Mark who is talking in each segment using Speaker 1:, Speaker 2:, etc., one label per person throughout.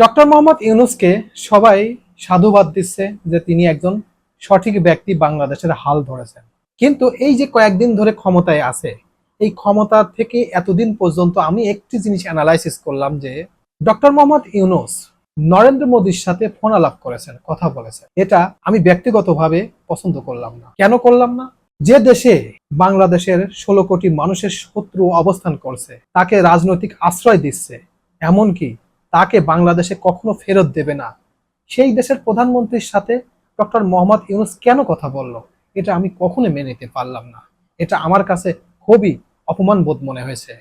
Speaker 1: Doctor Mohammad ইউনুসকে সবাই সাধুবাদ দিচ্ছে যে তিনি একজন সঠিক ব্যক্তি বাংলাদেশের হাল ধরেছেন। কিন্তু এই যে কয়েকদিন ধরে ক্ষমতায় আছে, এই ক্ষমতা থেকে এতদিন পর্যন্ত আমি একটি জিনিস অ্যানালাইসিস করলাম যে ডক্টর মোহাম্মদ ইউনুস নরেন্দ্র মোদীর সাথে ফোন আলাপ করেছেন, কথা বলেছেন। এটা আমি ব্যক্তিগতভাবে পছন্দ করলাম না। কেন করলাম না? যে দেশে বাংলাদেশের ষোলো কোটি মানুষের শত্রু অবস্থান করছে, তাকে রাজনৈতিক আশ্রয় দিচ্ছে, এমনকি তাকে বাংলাদেশে কখনো ফেরত দেবে না। সেই দেশের প্রধানমন্ত্রীর সাথে ডক্টর মোহাম্মদ ইউনুস কেন কথা বলল, এটা আমি কখনো মেনে নিতে পারলাম না। এটা আমার কাছে খুবই অপমান বোধ মনে হয়েছে।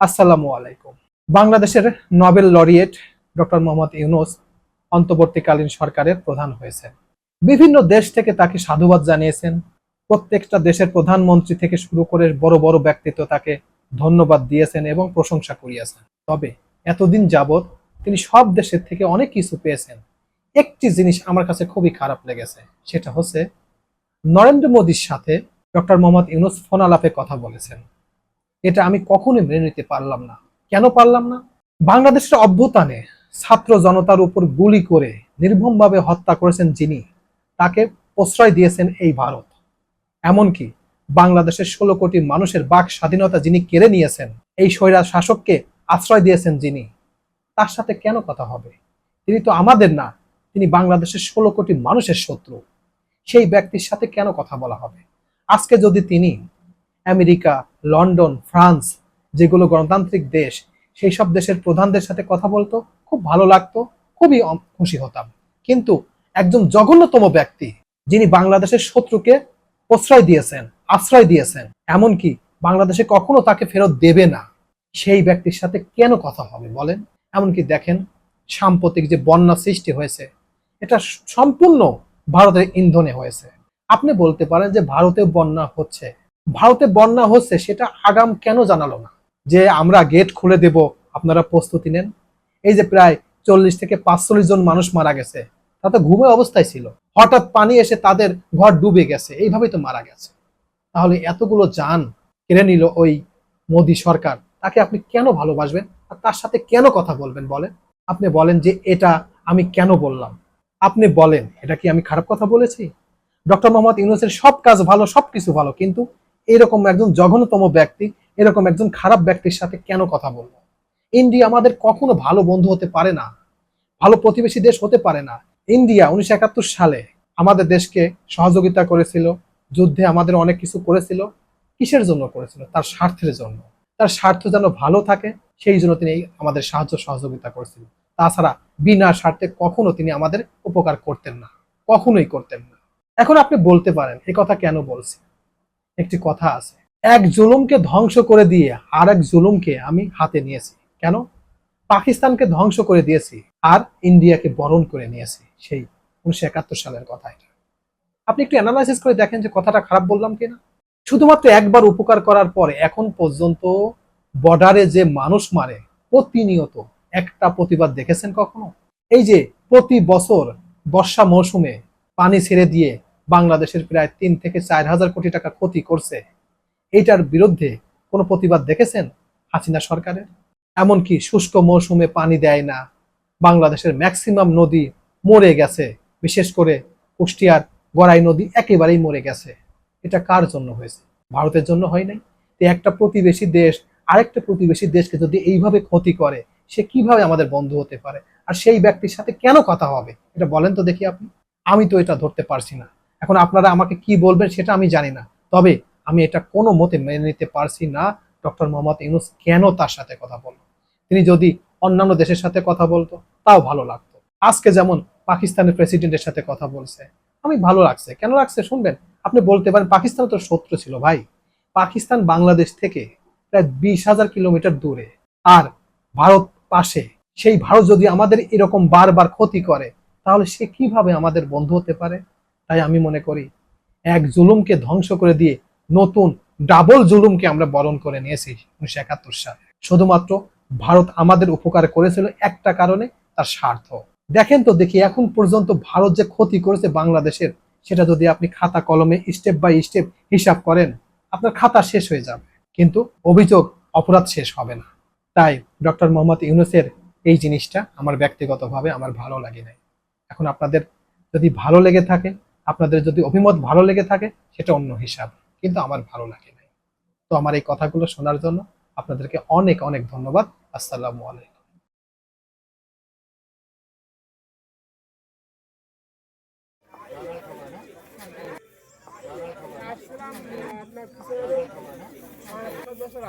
Speaker 1: আসসালামু আলাইকুম। বাংলাদেশের Nobel laureate doctor Muhammad Yunus অন্তর্বর্তীকালীন সরকারের প্রধান হয়েছেন বিভিন্ন দেশ থেকে তাকে সাধুবাদ জানিয়েছেন। প্রত্যেকটা দেশের প্রধানমন্ত্রী থেকে শুরু করে বড় বড় ব্যক্তিত্ব তাকে ধন্যবাদ দিয়েছেন এবং প্রশংসা করিয়েছেন। তবে এতদিন যাবৎ তিনি সব দেশের থেকে অনেক কিছু পেয়েছেন। একটি জিনিস আমার কাছে খুবই খারাপ লেগেছে, সেটা হচ্ছে নরেন্দ্র মোদীর সাথে ডক্টর মোহাম্মদ ইউনুস ফোন আলাপে কথা বলেছেন। এটা আমি কখনোই মেনে নিতে পারলাম না। কেন পারলাম না? বাংলাদেশের অভ্যুত্থানে ছাত্র জনতার উপর গুলি করে নির্মমভাবে হত্যা করেছেন যিনি, তাকে প্রশ্রয় দিয়েছেন এই ভারত। এমনকি বাংলাদেশের ষোলো কোটি মানুষের বাক স্বাধীনতা যিনি কেড়ে নিয়েছেন, এই স্বৈরা শাসককে আশ্রয় দিয়েছেন যিনি, তার সাথে কেন কথা হবে? তিনি তো আমাদের না, তিনি বাংলাদেশের ষোলো কোটি মানুষের শত্রু। সেই ব্যক্তির সাথে কেন কথা বলা হবে? আজকে যদি তিনি আমেরিকা, লন্ডন, ফ্রান্স যেগুলো গণতান্ত্রিক দেশ, সেই সব দেশের প্রধানদের সাথে কথা বলতো, খুব ভালো লাগতো, খুবই খুশি হতাম। কিন্তু একজন জঘন্যতম ব্যক্তি, যিনি বাংলাদেশের শত্রুকে প্রশ্রয় দিয়েছেন, আশ্রয় দিয়েছেন। এমনকি বাংলাদেশে কখনো তাকে ফেরত দেবে না। সেই ব্যক্তির সাথে কেন কথা হবে বলেন? এমনকি দেখেন, সাম্প্রতিক যে বন্যা সৃষ্টি হয়েছে, এটা সম্পূর্ণ ভারতের ইন্ধনে হয়েছে। আপনি বলতে পারেন যে ভারতে বন্যা হচ্ছে। ভারতে বন্যা হচ্ছে সেটা আগাম কেন জানালো না? যে আমরা গেট খুলে দেব, আপনারা প্রস্তুতি নেন। এই যে প্রায় চল্লিশ থেকে পাঁচচল্লিশ জন মানুষ মারা গেছে। তা তো ঘুমে অবস্থায় ছিল। হঠাৎ পানি এসে তাদের ঘর ডুবে গেছে। এইভাবেই তো মারা গেছে। তাহলে এতগুলো যান কেড়ে নিল ওই মোদী সরকার। তাকে আপনি কেন ভালোবাসবেন? আর তার সাথে কেন কথা বলবেন বলেন? আপনি বলেন যে এটা আমি কেন বললাম? আপনি বলেন, এটা কি আমি খারাপ কথা বলেছি? ডক্টর মোহাম্মদ ইউনুসের সব কাজ ভালো সবকিছু ভালো, কিন্তু এরকম একজন জঘন্যতম ব্যক্তি, এরকম একজন খারাপ ব্যক্তির সাথে কেন কথা বলব? ইন্ডিয়া আমাদের কখনো ভালো বন্ধু হতে পারে না। ভালো প্রতিবেশী দেশ হতে পারে না। ইন্ডিয়া উনিশশো একাত্তর সালে আমাদের দেশকে সহযোগিতা করেছিল, যুদ্ধে আমাদের অনেক কিছু করেছিল, কিসের জন্য করেছিল? তার স্বার্থের জন্য। তার স্বার্থ যেন ভালো থাকে, সেই জন্য তিনি আমাদের সাহায্য সহযোগিতা করেছিল। তাছাড়া বিনা স্বার্থে কখনো তিনি আমাদের উপকার করতেন না, কখনোই করতেন না। এখন আপনি বলতে পারেন এই কথা কেন বলছি? একটি কথা আছে, এক জুলুমকে ধ্বংস করে দিয়ে আর এক জুলুমকে আমি হাতে নিয়েছি। কেন? পাকিস্তানকে ধ্বংস করে দিয়েছি আর ইন্ডিয়াকে বরণ করে নিয়েছি। সেই উনিশশো একাত্তর সালের কথা এটা। আপনি একটু অ্যানালাইসিস করে দেখেন যে কথাটা খারাপ বললাম কিনা। শুধুমাত্র একবার উপকার করার পরে এখন পর্যন্ত বর্ডারে যে মানুষ মারে, প্রতিনিয়ত একটা প্রতিবাদ দেখেছেন কখনো? এই যে প্রতি বছর বর্ষা মৌসুমে পানি ছেড়ে দিয়ে বাংলাদেশের প্রায় তিন থেকে চার হাজার কোটি টাকা ক্ষতি করছে, এইটার বিরুদ্ধে কোনো প্রতিবাদ দেখেছেন হাসিনা সরকারের? এমনকি শুষ্ক মৌসুমে পানি দেয় না, বাংলাদেশের ম্যাক্সিমাম নদী মরে গেছে। বিশেষ করে কুষ্টিয়ার গড়াই নদী একেবারেই মরে গেছে। এটা কার জন্য হয়েছে? ভারতের জন্য হয় নাই। তো একটা প্রতিবেশী দেশ, আরেকটা প্রতিবেশী দেশকে যদি এইভাবে ক্ষতি করে, সে কীভাবে আমাদের বন্ধু হতে পারে? আর সেই ব্যক্তির সাথে কেন কথা হবে? এটা বলেন তো দেখি আপনি। আমি তো এটা ধরতে পারছি না। এখন আপনারা আমাকে কি বলবেন সেটা আমি জানি না। তবে আমি এটা কোনো মতে মেনে নিতে পারছি না। ডক্টর মোহাম্মদ ইউনুস কেন তার সাথে কথা বলল? তিনি যদি অন্যান্য দেশের সাথে কথা বলতো, তাও ভালো লাগতো। আজকে যেমন পাকিস্তানের প্রেসিডেন্টের সাথে কথা বলছে, আমি ভালো লাগছে। কেন লাগছে শুনবেন? আপনি বলতে পারেন পাকিস্তান তো শত্রু ছিল ভাই। পাকিস্তান বাংলাদেশ থেকে প্রায় বিশ হাজার কিলোমিটার দূরে। আর ভারত পাশে, সেই ভারত যদি আমাদের এরকম বারবার ক্ষতি করে, তাহলে সে কীভাবে আমাদের বন্ধু হতে পারে? তাই আমি মনে করি, এক জুলুমকে ধ্বংস করে দিয়ে নতুন ডাবল জুলুমকে আমরা বরণ করে নিয়েছি উনিশশো একাত্তর সালে। শুধুমাত্র ভারত আমাদের উপকার করেছিল একটা কারণে, তার স্বার্থ। দেখেন তো দেখি, এখন পর্যন্ত ভারত যে ক্ষতি করেছে বাংলাদেশের, সেটা যদি আপনি খাতা কলমে স্টেপ বাই স্টেপ হিসাব করেন, আপনার খাতা শেষ হয়ে যাবে। কিন্তু অভিযোগ, অপরাধ শেষ হবে না। তাই ডক্টর মোহাম্মদ ইউনুসের এই জিনিসটা আমার ব্যক্তিগতভাবে আমার ভালো লাগে নাই। এখন আপনাদের যদি ভালো লেগে থাকে, আপনাদের যদি অভিমত ভালো লেগে থাকে, সেটা অন্য হিসাব, কিন্তু আমার ভালো লাগে নাই। তো আমার এই কথাগুলো শোনার জন্য আপনাদেরকে অনেক অনেক ধন্যবাদ। আসসালামু আলাইকুম। আপনার বছর